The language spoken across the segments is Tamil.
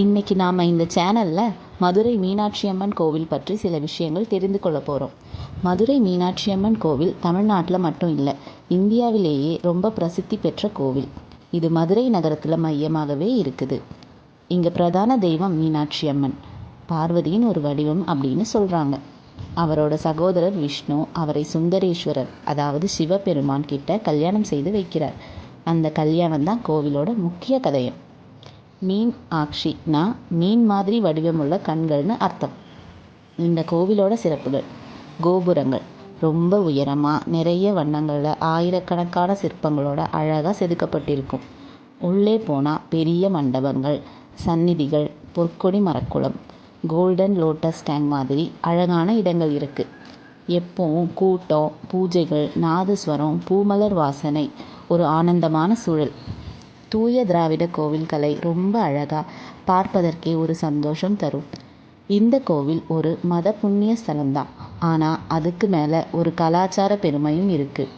இன்னைக்கு நாம் இந்த சேனலில் மதுரை மீனாட்சி அம்மன் கோவில் பற்றி சில விஷயங்கள் தெரிந்து கொள்ள போகிறோம் மதுரை மீனாட்சி அம்மன் கோவில் தமிழ்நாட்டில் மட்டும் இல்லை இந்தியாவிலேயே ரொம்ப பிரசித்தி பெற்ற கோவில். இது மதுரை நகரத்தில் மையமாகவே இருக்குது. இங்கே பிரதான தெய்வம் மீனாட்சி அம்மன். பார்வதியின் ஒரு வடிவம் அப்படின்னு சொல்கிறாங்க அவரோட சகோதரர் விஷ்ணு அவரை சுந்தரேஸ்வரர் அதாவது சிவபெருமான் கிட்ட கல்யாணம் செய்து வைக்கிறார். அந்த கல்யாணம் தான் கோவிலோட முக்கிய கதையம். மீன் ஆக்ஷினா மீன் மாதிரி வடிவமுள்ள கண்கள்னு அர்த்தம். இந்த கோவிலோட சிறப்புகள். கோபுரங்கள். ரொம்ப உயரமாக நிறைய வண்ணங்களில் ஆயிரக்கணக்கான சிற்பங்களோட அழகாக செதுக்கப்பட்டிருக்கும். உள்ளே போனால் பெரிய மண்டபங்கள் சந்நிதிகள் பொற்கொடி மரக்குளம் கோல்டன் லோட்டஸ் டேங்க் மாதிரி அழகான இடங்கள் இருக்குது எப்பவும் கூட்டம் பூஜைகள் நாதஸ்வரம் பூமலர் வாசனை ஒரு ஆனந்தமான சூழல். தூய திராவிட கோவில் கலை ரொம்ப அழகாக பார்ப்பதற்கே ஒரு சந்தோஷம் தரும். இந்த கோவில் ஒரு மத புண்ணிய ஸ்தலம்தான். ஆனால் அதுக்கு மேலே ஒரு கலாச்சார பெருமையும் இருக்குது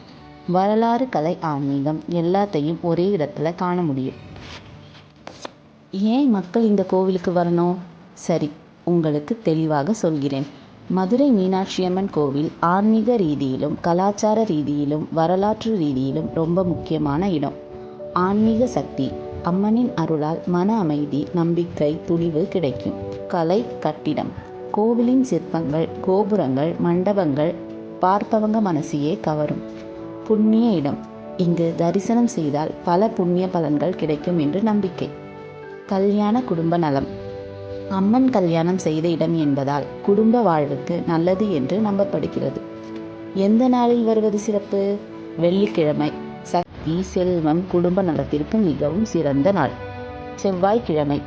வரலாறு கலை ஆன்மீகம் எல்லாத்தையும் ஒரே இடத்துல காண முடியும். ஏன் மக்கள் இந்த கோவிலுக்கு வரணும்? சரி உங்களுக்கு தெளிவாக சொல்கிறேன். மதுரை மீனாட்சி அம்மன் கோவில் ஆன்மீக ரீதியிலும் கலாச்சார ரீதியிலும் வரலாற்று ரீதியிலும் ரொம்ப முக்கியமான இடம். ஆன்மீக சக்தி. அம்மனின் அருளால் மன அமைதி நம்பிக்கை துணிவு கிடைக்கும். கலை கட்டிடம். கோவிலின் சிற்பங்கள் கோபுரங்கள் மண்டபங்கள் பார்ப்பவங்க மனசையே கவரும். புண்ணிய இடம். இங்கு தரிசனம் செய்தால் பல புண்ணிய பலன்கள் கிடைக்கும் என்று நம்பிக்கை. கல்யாண குடும்ப நலம். அம்மன் கல்யாணம் செய்த இடம் என்பதால் குடும்ப வாழ்வுக்கு நல்லது என்று நம்பப்படுகிறது. எந்த நாளில் வருவது சிறப்பு? வெள்ளிக்கிழமை. சக்தி செல்வம் குடும்ப நலத்திற்கு மிகவும் சிறந்த நாள். செவ்வாய்க்கிழமை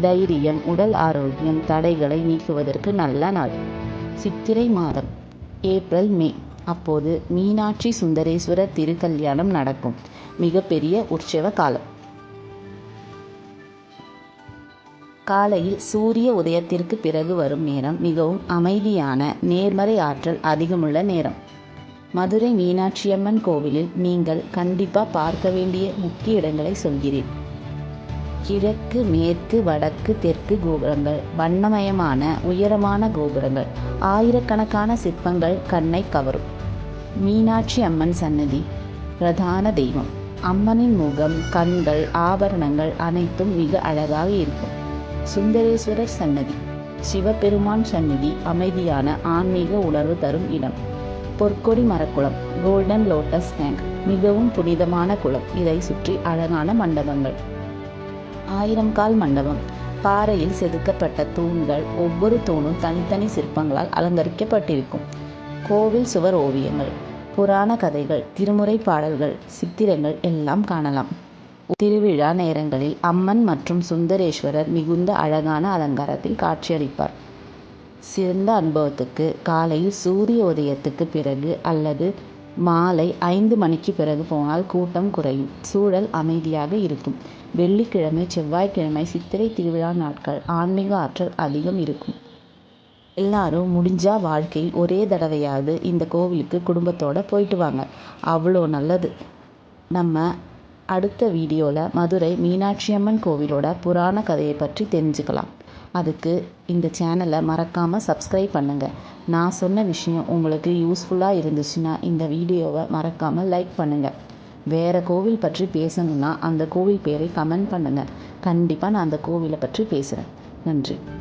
தைரியம் உடல் ஆரோக்கியம் தடைகளை நீக்குவதற்கு நல்ல நாள். சித்திரை மாதம் ஏப்ரல் மே. அப்போது மீனாட்சி சுந்தரேஸ்வரர் திருக்கல்யாணம் நடக்கும். மிகப்பெரிய உற்சவ காலம். காலையில் சூரிய உதயத்திற்கு பிறகு வரும் நேரம் மிகவும் அமைதியான நேர்மறை ஆற்றல் அதிகமுள்ள நேரம். மதுரை மீனாட்சியம்மன் கோவிலில் நீங்கள் கண்டிப்பாக பார்க்க வேண்டிய முக்கிய இடங்களை சொல்கிறேன். கிழக்கு மேற்கு வடக்கு தெற்கு கோபுரங்கள் வண்ணமயமான உயரமான கோபுரங்கள் ஆயிரக்கணக்கான சிற்பங்கள் கண்ணை கவரும். மீனாட்சி அம்மன் சன்னதி பிரதான தெய்வம். அம்மனின் முகம் கண்கள் ஆபரணங்கள் அனைத்தும் மிக அழகாக இருக்கும். சுந்தரேஸ்வரர் சன்னதி சிவபெருமான் சன்னதி அமைதியான ஆன்மீக உணர்வு தரும் இடம். பொற்கொடி மரக்குளம் கோல்டன் லோட்டஸ் டேங்க் மிகவும் புனிதமான குளம். இதை சுற்றி அழகான மண்டபங்கள். ஆயிரம் கால் மண்டபம். பாறையில் செதுக்கப்பட்ட தூண்கள் ஒவ்வொரு தூணும் தனித்தனி சிற்பங்களால் அலங்கரிக்கப்பட்டிருக்கும். கோவில் சுவர் ஓவியங்கள் புராண கதைகள் திருமுறை பாடல்கள் சித்திரங்கள் எல்லாம் காணலாம். திருவிழா நேரங்களில் அம்மன் மற்றும் சுந்தரேஸ்வரர் மிகுந்த அழகான அலங்காரத்தில் காட்சியளிப்பார். சிறந்த அனுபவத்துக்கு காலையில் சூரிய உதயத்துக்கு பிறகு அல்லது மாலை ஐந்து மணிக்கு பிறகு போனால் கூட்டம் குறையும். சூழல் அமைதியாக இருக்கும். வெள்ளிக்கிழமை செவ்வாய்க்கிழமை சித்திரை திருவிழா நாட்கள் ஆன்மீக ஆற்றல் அதிகம் இருக்கும். எல்லாரும் முடிஞ்சா வாழ்க்கையில் ஒரே தடவையாவது இந்த கோவிலுக்கு குடும்பத்தோட போயிட்டு வாங்க. அவ்வளோ நல்லது. நம்ம அடுத்த வீடியோவில் மதுரை மீனாட்சி அம்மன் கோவிலோட புராண கதையை பற்றி தெரிஞ்சுக்கலாம். அதுக்கு இந்த சேனலை மறக்காமல் சப்ஸ்கிரைப் பண்ணுங்கள் நான் சொன்ன விஷயம் உங்களுக்கு யூஸ்ஃபுல்லாக இருந்துச்சுன்னா இந்த வீடியோவை மறக்காமல் லைக் பண்ணுங்கள் வேறு கோவில் பற்றி பேசணுன்னா அந்த கோவில் பேரை கமெண்ட் பண்ணுங்கள் கண்டிப்பாக நான் அந்த கோவிலை பற்றி பேசுகிறேன் நன்றி.